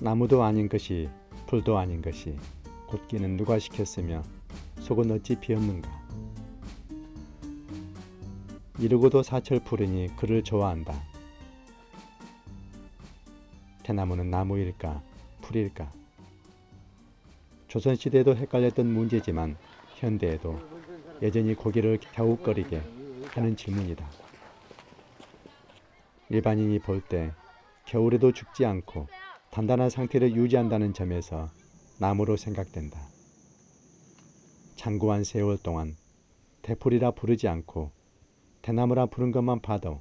나무도 아닌 것이 풀도 아닌 것이 곧기는 누가 시켰으며 속은 어찌 비었는가? 이르고도 사철 푸르니 그를 좋아한다. 대나무는 나무일까 풀일까? 조선시대에도 헷갈렸던 문제지만 현대에도 여전히 고개를 갸웃거리게 하는 질문이다. 일반인이 볼 때 겨울에도 죽지 않고 단단한 상태를 유지한다는 점에서 나무로 생각된다. 장구한 세월 동안 대풀이라 부르지 않고 대나무라 부른 것만 봐도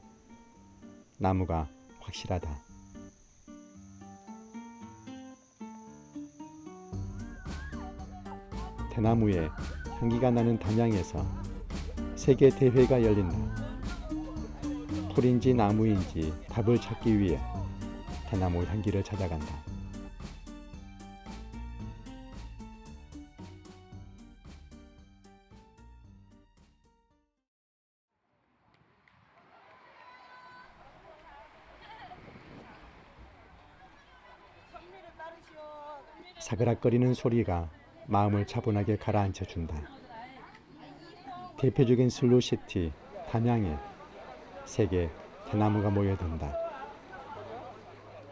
나무가 확실하다. 대나무에 향기가 나는 담양에서 세계 대회가 열린다. 풀인지 나무인지 답을 찾기 위해 대나무 향기를 찾아간다. 사그락거리는 소리가 마음을 차분하게 가라앉혀 준다. 대표적인 슬로시티 담양에 세계 대나무가 모여든다.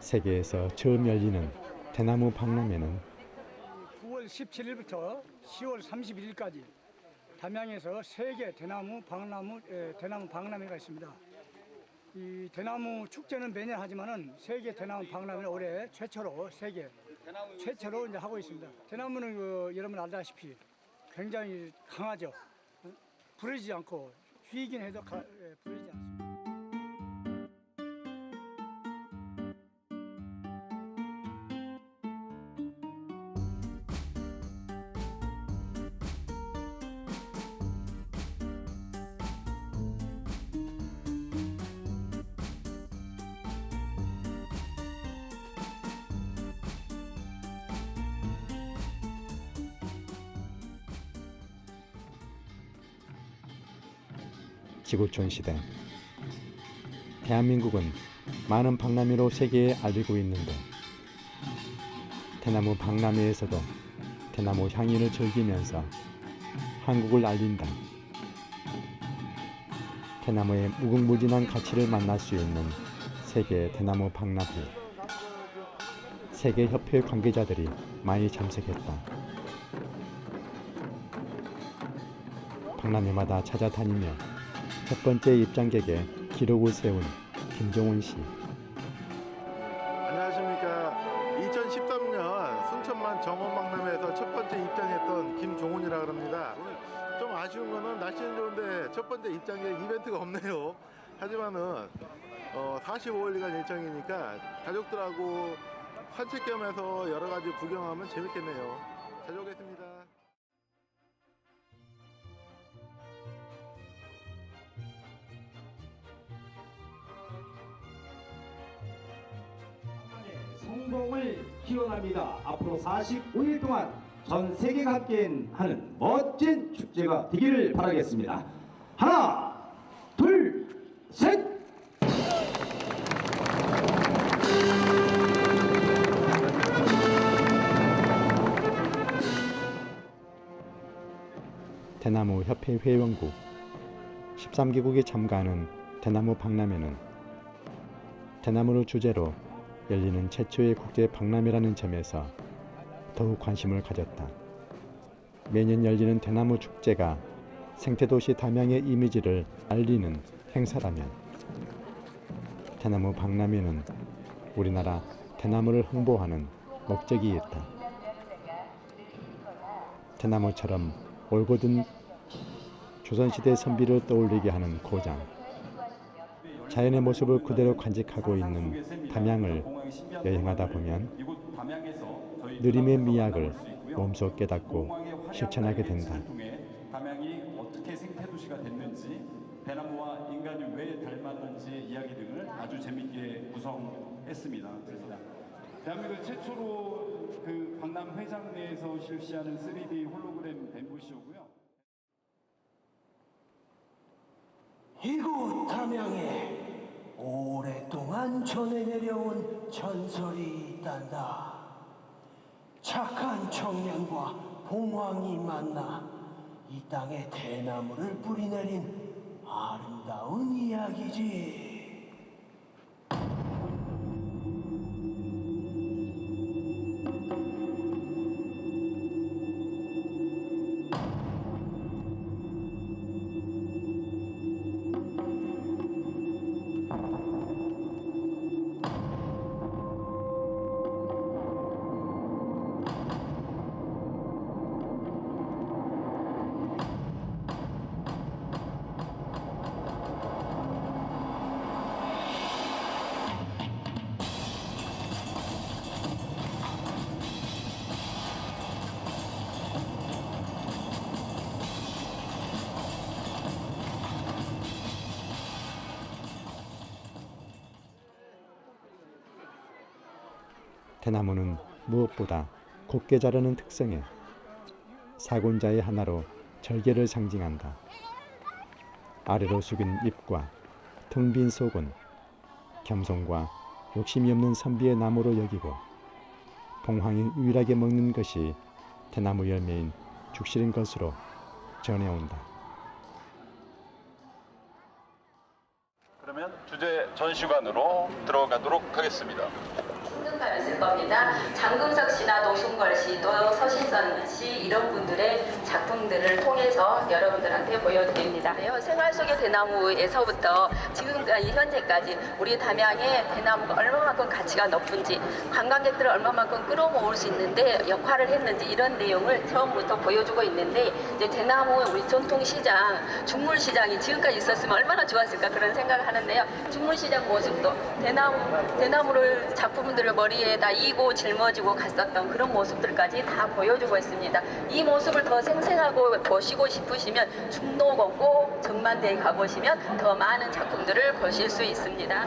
세계에서 처음 열리는 대나무 박람회는 9월 17일부터 10월 31일까지 담양에서 세계 대나무 박람회 에, 대나무 박람회가 있습니다. 이 대나무 축제는 매년 하지만은 세계 대나무 박람회는 올해 최초로 세계 최초로 이제 하고 있습니다. 대나무는 그 여러분 알다시피 굉장히 강하죠. 어? 부러지지 않고 휘긴 해도 가, 예, 지구촌 시대 대한민국은 많은 박람회로 세계에 알리고 있는데 대나무 박람회에서도 대나무 향연을 즐기면서 한국을 알린다. 대나무의 무궁무진한 가치를 만날 수 있는 세계 대나무 박람회. 세계 협회 관계자들이 많이 참석했다. 박람회마다 찾아다니며 첫 번째 입장객에 기록을 세운 김종훈 씨. 안녕하십니까. 2013년 순천만 정원박람회에서 첫 번째 입장했던 김종훈이라 합니다. 좀 아쉬운 거는 날씨는 좋은데 첫 번째 입장에 이벤트가 없네요. 하지만은 어, 45일간 일정이니까 가족들하고 산책 겸해서 여러 가지 구경하면 재밌겠네요. 다녀오겠습니다. 성공을 기원합니다. 앞으로 45일 동안 전 세계가 함께하는 멋진 축제가 되기를 바라겠습니다. 하나, 둘, 셋! 대나무 협회 회원국 13개국이 참가하는 대나무 박람회는 대나무를 주제로 열리는 최초의 국제 박람회라는 점에서 더욱 관심을 가졌다. 매년 열리는 대나무 축제가 생태도시 담양의 이미지를 알리는 행사라면 대나무 박람회는 우리나라 대나무를 홍보하는 목적이 있다. 대나무처럼 올곧은 조선시대 선비를 떠올리게 하는 고장. 자연의 모습을 그대로 간직하고 있는 담양을 여행하다 보면 느림의 미학을 몸소 깨닫고 실천하게 된다. 담양이 어떻게 생태 도시가 됐는지 대나무와 인간이 왜 닮았는지 이야기 등을 아주 재밌게 구성했습니다. 그래서 대한민국 최초로 그 박람 회장 내에서 실시하는 3D 홀로그램 뱀부시오고요. 이곳 담양에 오랫동안 전해 내려온 전설이 있단다. 착한 청년과 봉황이 만나 이 땅에 대나무를 뿌리내린 아름다운 이야기지. 대나무는 무엇보다 곱게 자라는 특성에 사곤자의 하나로 절개를 상징한다. 아래로 숙인 잎과 텅 빈 속은 겸손과 욕심이 없는 선비의 나무로 여기고 봉황이 유일하게 먹는 것이 대나무 열매인 죽실인 것으로 전해온다. 그러면 주제 전시관으로 들어가도록 하겠습니다. 승승가였을 겁니다. 장금석 씨나 노승걸 씨, 또 서신선 씨 이런 분들의 작품들을 통해서 여러분들한테 보여드립니다. 네요. 생활 속의 대나무에서부터 지금까지 현재까지 우리 담양의 대나무가 얼마만큼 가치가 높은지 관광객들을 얼마만큼 끌어모을 수 있는데 역할을 했는지 이런 내용을 처음부터 보여주고 있는데 이제 대나무 우리 전통시장, 중물시장이 지금까지 있었으면 얼마나 좋았을까 그런 생각을 하는데요. 중물시장 모습도 대나무, 대나무를 작품들을 머리에 다 이고 짊어지고 갔었던 그런 모습들까지 다 보여주고 있습니다. 이 모습을 더 생생하고 보시고 싶으시면 중로공 꼭 전만대에 가보시면 더 많은 작품들을 보실 수 있습니다.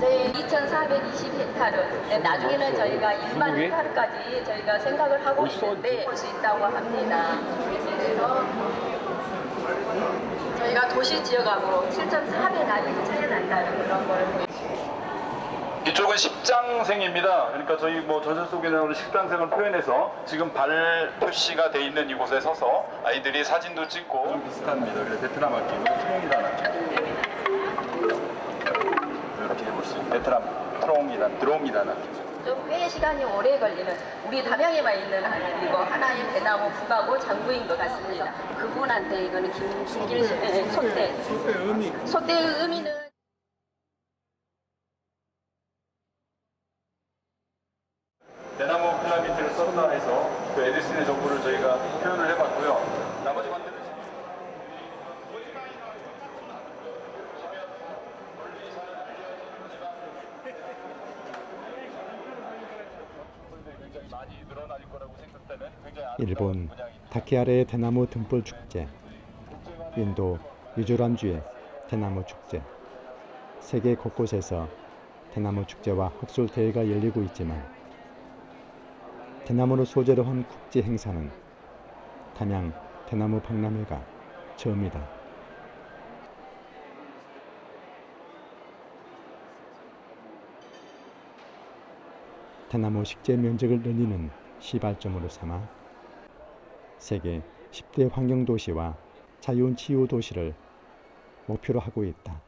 네, 2,420헥타르. 네, 나중에는 저희가 1만 헥타르까지 저희가 생각을 하고 있는데 볼 수 있다고 합니다. 그래서 저희가 도시 지역하고 7,400아리 차이 난다는 그런 거를 보여 이쪽은 십장생입니다. 그러니까 저희 뭐 전설 속에 나오는 십장생을 표현해서 지금 발 표시가 돼 있는 이곳에 서서 아이들이 사진도 찍고 좀 비슷합니다. 그래서 베트남 악기, 트롱이라는. 이렇게 해볼 수 있는 베트남 트롱이란 드롬이라는 악기. 좀 꽤 시간이 오래 걸리는 우리 담양에만 있는 하나이고 하나의 대나무 북하고 장부인 것 같습니다. 그분한테 이거는 김, 김길 예, 소대. 소대 의미. 소대의 의미는 대나무 필라멘트를 썼다 해서 그 에디슨의 정보를 저희가 표현을 해봤고요. 나머지 관들은 굉장히 많이 늘어날 거라고 생각되는 굉장히 일본. 다케아레의 대나무 등불 축제, 인도 미조람주의 대나무 축제, 세계 곳곳에서 대나무 축제와 흑술 대회가 열리고 있지만 대나무를 소재로 한 국제 행사는 담양 대나무 박람회가 처음이다. 대나무 식재 면적을 늘리는 시발점으로 삼아 세계 10대 환경 도시와 자연 치유 도시를 목표로 하고 있다.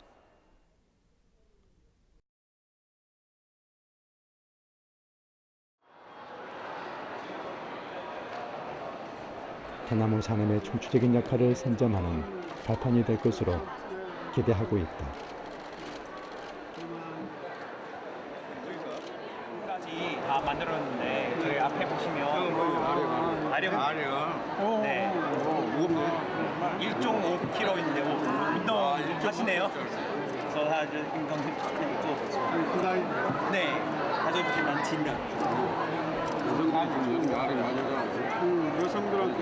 대나무 산업의 중추적인 역할을 선점하는 발판이 될 것으로 기대하고 있다. 까지 다 만들었는데 저희 앞에 보시면 아령 아령 네. 일종 5kg인데 운동 하시네요. 그래서 다 이제 운동 또 네, 가져보시면 진다. 여성들한테.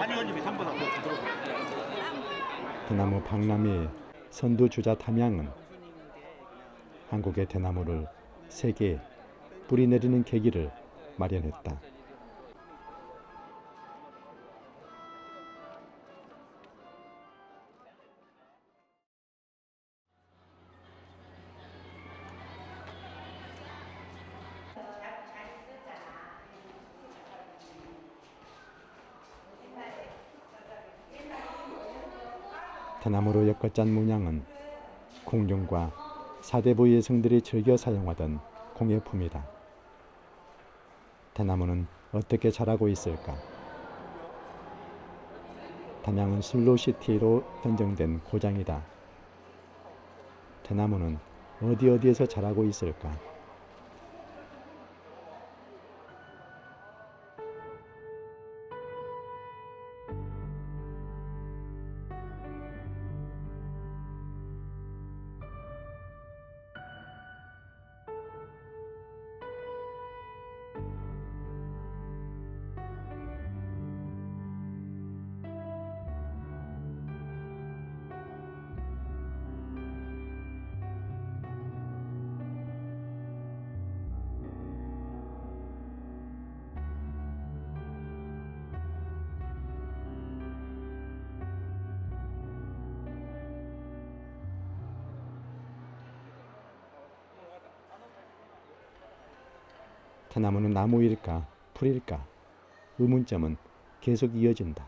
한의원님이 한번 한번 들어보세요. 대나무 박람회의 선두 주자 담양은 한국의 대나무를 세계 불이 내리는 계기를 마련했다. 대나무로 엮어짠 문양은 공룡과 사대부 예성들이 즐겨 사용하던 공예품이다. 대나무는 어떻게 자라고 있을까? 담양은 슬로시티로 선정된 고장이다. 대나무는 어디 어디에서 자라고 있을까? 대나무는 나무일까 풀일까 의문점은 계속 이어진다.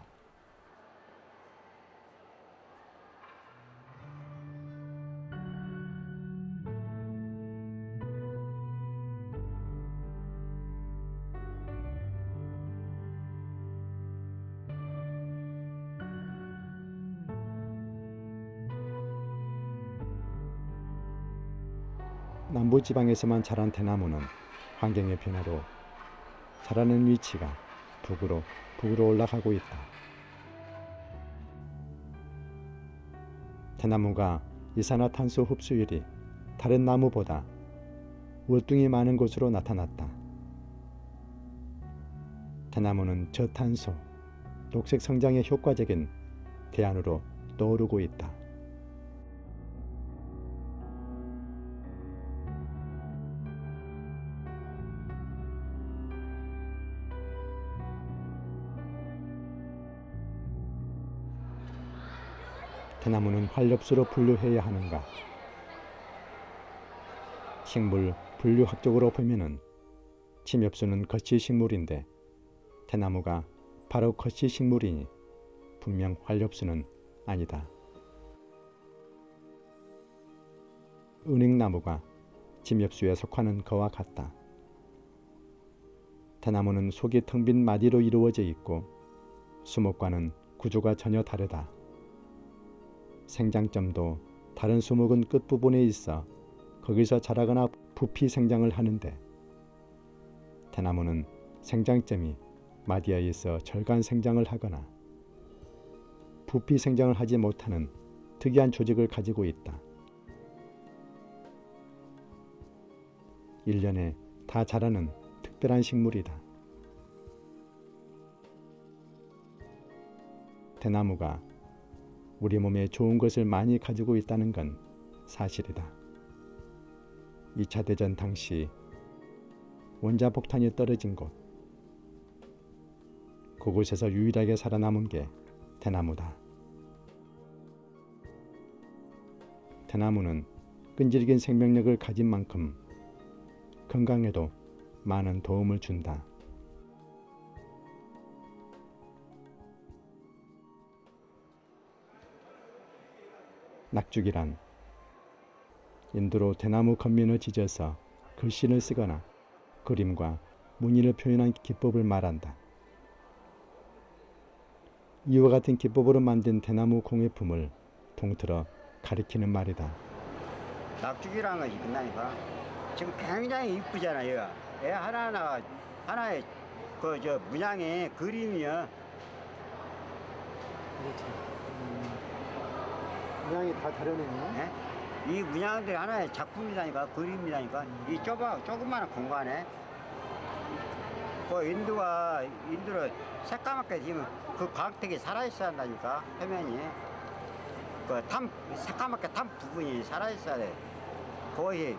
남부 지방에서만 자란 대나무는 환경의 변화로 자라는 위치가 북으로 북으로 올라가고 있다. 대나무가 이산화탄소 흡수율이 다른 나무보다 월등히 많은 곳으로 나타났다. 대나무는 저탄소, 녹색 성장에 효과적인 대안으로 떠오르고 있다. 대나무는 활엽수로 분류해야 하는가? 식물 분류학적으로 보면은 침엽수는 거치식물인데 대나무가 바로 거치식물이니 분명 활엽수는 아니다. 은행나무가 침엽수에 속하는 거와 같다. 대나무는 속이 텅 빈 마디로 이루어져 있고 수목과는 구조가 전혀 다르다. 생장점도 다른 수목은 끝부분에 있어 거기서 자라거나 부피 생장을 하는데 대나무는 생장점이 마디에 있어 절간 생장을 하거나 부피 생장을 하지 못하는 특이한 조직을 가지고 있다. 1년에 다 자라는 특별한 식물이다. 대나무가 우리 몸에 좋은 것을 많이 가지고 있다는 건 사실이다. 2차 대전 당시 원자 폭탄이 떨어진 곳 그곳에서 유일하게 살아남은 게 대나무다. 대나무는 끈질긴 생명력을 가진 만큼 건강에도 많은 도움을 준다. 낙죽이란 인도로 대나무 겉면을 지져서 글씨를 쓰거나 그림과 무늬를 표현한 기법을 말한다. 이와 같은 기법으로 만든 대나무 공예품을 통틀어 가리키는 말이다. 낙죽이라는 것이 끝나니까 지금 굉장히 이쁘잖아요. 애 하나하나 하나의 그 저 문양의 그림이요. 모양이 다 다르네요. 예? 이 문양들이 하나의 작품이라니까 그림이라니까 이 좁아 조그마한 공간에 그 인두가 인두를 새까맣게 지금 그 광택이 살아있어야 한다니까 표면이 그탐 새까맣게 탄 부분이 살아있어야 돼. 그것이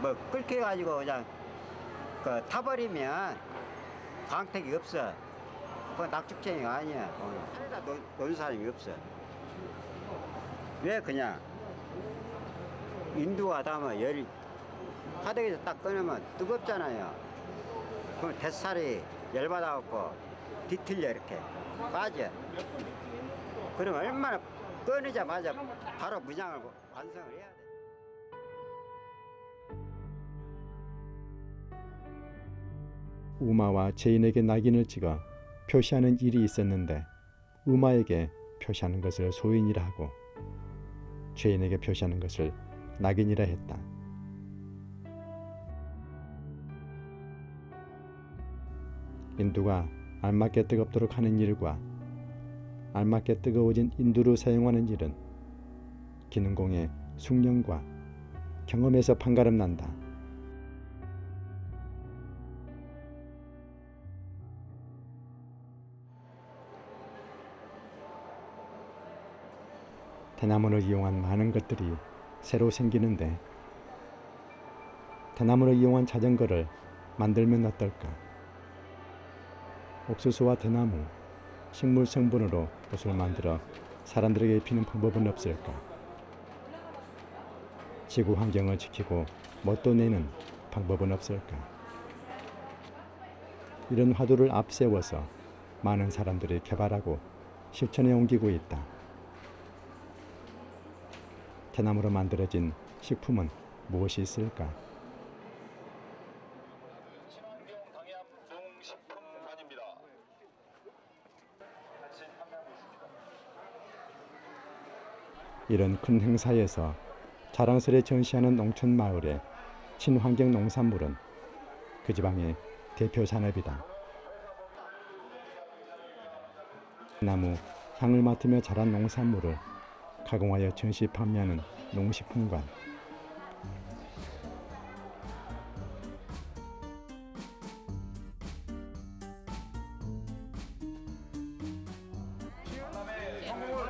뭐 끓게 가지고 그냥 그 타버리면 광택이 없어. 그 낙죽쟁이가 아니야. 어. 산에다 놓- 놓은 사람이 없어. 왜 그냥 인두가 닿으면 열이 화덕에서 딱 꺼내면 뜨겁잖아요. 그럼 대살이 열받아갖고 뒤틀려 이렇게 빠져. 그럼 얼마나 끊이자마자 바로 무장을 완성을 해야 돼. 우마와 제인에게 낙인을 찍어 표시하는 일이 있었는데 우마에게 표시하는 것을 소인이라 하고 죄인에게 표시하는 것을 낙인이라 했다. 인두가 알맞게 뜨겁도록 하는 일과 알맞게 뜨거워진 인두를 사용하는 일은 기능공의 숙련과 경험에서 판가름 난다. 대나무를 이용한 많은 것들이 새로 생기는데 대나무를 이용한 자전거를 만들면 어떨까? 옥수수와 대나무, 식물 성분으로 옷을 만들어 사람들에게 입히는 방법은 없을까? 지구 환경을 지키고 멋도 내는 방법은 없을까? 이런 화두를 앞세워서 많은 사람들이 개발하고 실천에 옮기고 있다. 대나무로 만들어진 식품은 무엇이 있을까? 이런 큰 행사에서 자랑스레 전시하는 농촌 마을의 친환경 농산물은 그 지방의 대표 산업이다. 나무 향을 맡으며 자란 농산물을 가공하여 전시 판매하는 농식품관.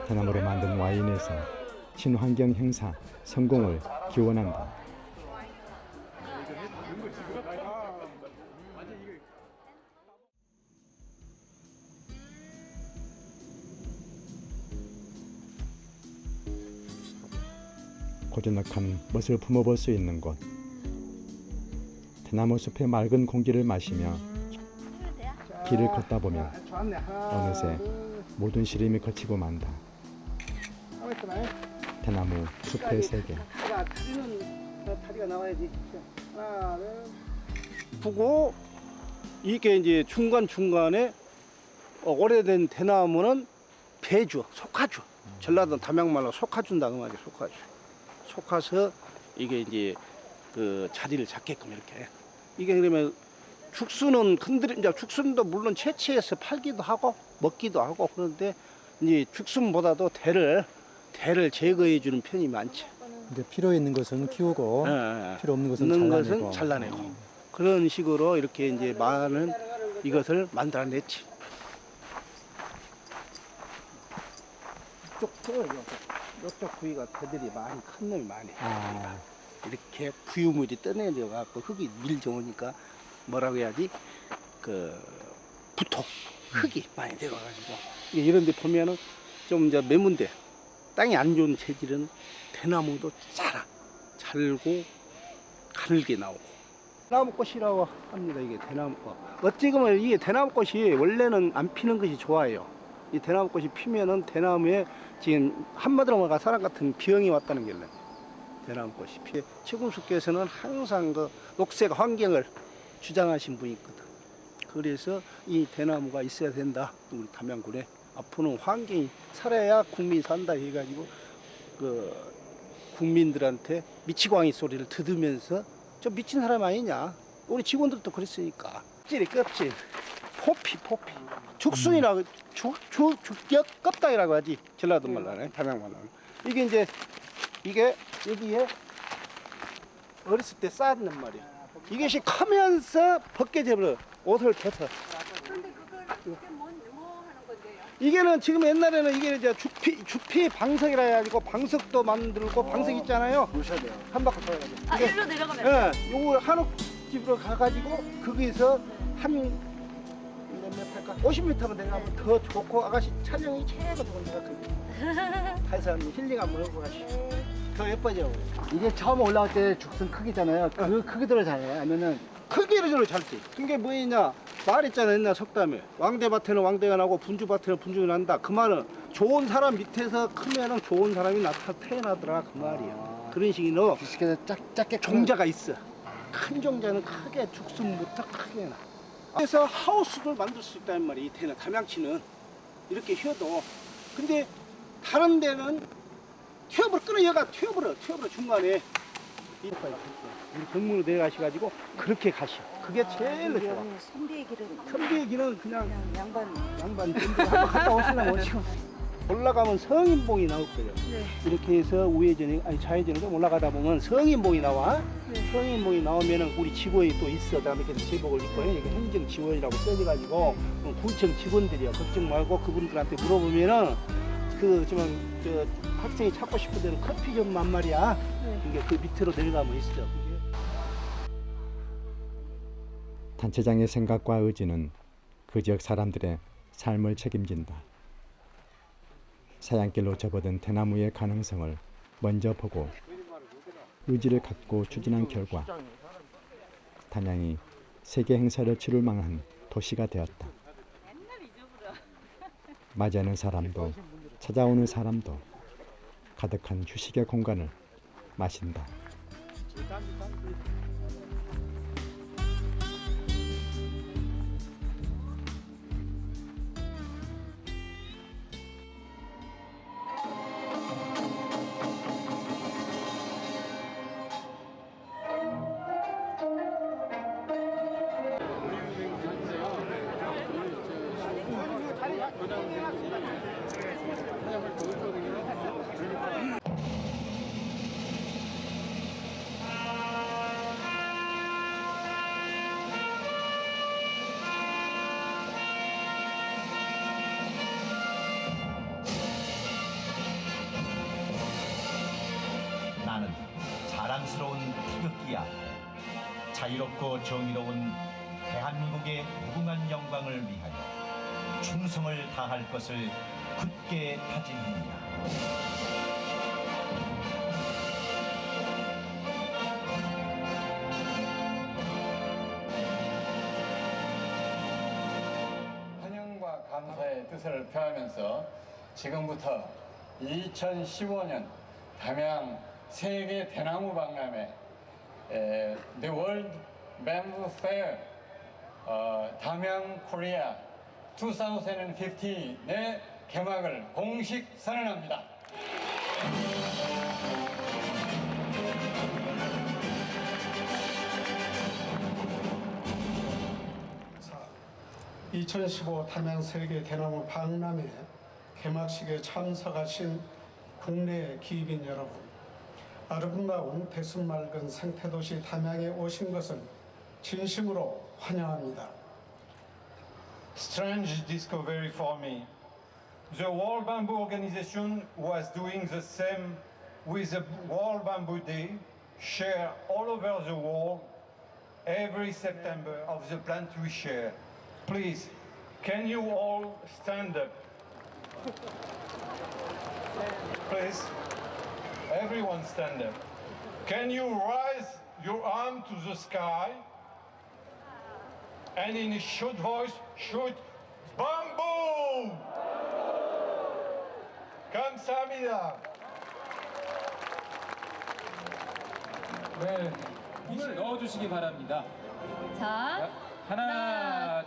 대나무로 만든 와인에서 친환경 행사 성공을 기원한다. 고즈넉한 멋을 품어볼 수 있는 곳. 대나무 숲의 맑은 공기를 마시며 길을 걷다 보면 어느새 모든 시름이 거치고 만다. 대나무 숲의 세계. 보고 이게 이제 중간 중간에 어, 오래된 대나무는 배주, 속아주. 전라도 담양말로 속아준다 그 말이야, 속아주. 속아서 이게 이제 그 자리를 잡게끔 이렇게. 이게 그러면 죽순은 흔들 이제 죽순도 물론 채취해서 팔기도 하고 먹기도 하고 그런데 이제 죽순보다도 대를 대를 제거해 주는 편이 많지. 이제 필요 있는 것은 키우고 예, 예. 필요 없는 것은 있는 잘라내고. 것은 잘라내고 그런 식으로 이렇게 이제 많은 이것을 만들어냈지. 이쪽도 이쪽 부위가 개들이 많이 큰 놈이 많이. 아, 이렇게 부유물이 떠내려 갖고 흙이 밀 좋으니까 뭐라고 해야지? 그 부토 흙이 많이 들어가지고. 이런 데 보면은 좀 이제 매문대 땅이 안 좋은 체질은 대나무도 자라 잘고 가늘게 나오고. 대나무꽃이라고 합니다 이게 대나무꽃. 어찌 보면 이게 대나무꽃이 원래는 안 피는 것이 좋아요. 이 대나무꽃이 피면은 대나무에 지금 한마디로 말하 사람 같은 병이 왔다는 게요 대나무꽃이 피 최군수께서는 항상 그 녹색 환경을 주장하신 분이 있거든. 그래서 이 대나무가 있어야 된다. 우리 담양군에 앞으로는 환경이 살아야 국민이 산다 해가지고 그 국민들한테 미치광이 소리를 들으면서 좀 미친 사람 아니냐. 우리 직원들도 그랬으니까. 껍질이 껍질. 포피 포피. 죽순이라고 죽죽 죽격 껍다이라고 하지. 전라도 말로는 담양 말로는. 이게 이제 이게 여기에 어렸을 때 쌓는 말이야. 이것이 커면서 벗겨져버려 옷을 벗어. 이게는 지금 옛날에는 이게 이제 주피 주피 방석이라 해가지고 방석도 만들고 방석 있잖아요. 보셔야 돼요. 한 바퀴 돌아가지고. 아, 이게- 일로 내려가면 예, 요거 한옥 집으로 가가지고 거기서 한? 50m만 내려가면 더 좋고 아가씨 촬영이 최고 좋은 데가 거기. 가서 힐링 한번 하고 가시. 더 예뻐져. 이게 처음 올라올 때 죽순 크기잖아요. 그 크기대로 잘해. 아니면은 크기를 잘 때. 그게 뭐냐? 말 있잖아 옛날 속담에 왕대밭에는 왕대가 나고 분주밭에는 분주가 난다 그 말은 좋은 사람 밑에서 크면은 좋은 사람이 나타 태어나더라 그 말이야 그런 식으로 짝, 작게 종자가 있어 큰 종자는 크게 죽순부터 크게 나 그래서 하우스를 만들 수 있다는 말이 이 태는 담양치는 이렇게 휘어도 근데 다른 데는 튀어버려 끊어여가 튀어버려 튀어버려 중간에. 우리 병문으로 내려가셔가지고 그렇게 가셔. 그게 제일 좋아. 선비의 길은 선비의 길은 그냥 양반. 양반. 갔다 오시려면 오시고 올라가면 성인봉이 나올 거예요. 네. 이렇게 해서 우회전이 아니 좌회전을 좀 올라가다 보면 성인봉이 나와. 성인봉이 나오면은 우리 직원이 또 있어. 그다음에 이렇게 제복을 입고 이게 행정 지원이라고 써져가지고 구청 직원들이야. 걱정 말고 그분들한테 물어보면은 그 지금 저 학생이 찾고 싶은 데는 커피점만 말이야. 이게 그 밑으로 내려가면 있어. 단체장의 생각과 의지는 그 지역 사람들의 삶을 책임진다. 사양길로 접어든 대나무의 가능성을 먼저 보고 의지를 갖고 추진한 결과 단양이 세계 행사를 치룰 만한 도시가 되었다. 맞이하는 사람도 찾아오는 사람도 가득한 휴식의 공간을 마신다. 자랑스러운 태극기야. 자유롭고 정의로운 대한민국의 무궁한 영광을 위하여 충성을 다할 것을 굳게 다짐합니다. 감사의 뜻을 표하면서 지금부터 2015년 담양 세계 대나무 박람회 에, The World Bamboo Fair 어, 담양 코리아 2015의 개막을 공식 선언합니다. 2015 담양 세계 대나무 박람회 개막식에 참석하신 국내 기입인 여러분, 아름다운 대순 맑은 생태도시 담양에 오신 것을 진심으로 환영합니다. strange discovery for me. The World Bamboo Organization was doing the same with the World Bamboo Day, share all over the world every September of the plant we share. Please, can you all stand up? Please, everyone stand up. Can you raise your arm to the sky? and in a short voice shoot bamboo! 감사합니다. 네, 힘을 넣어주시기 바랍니다. 자, 하나,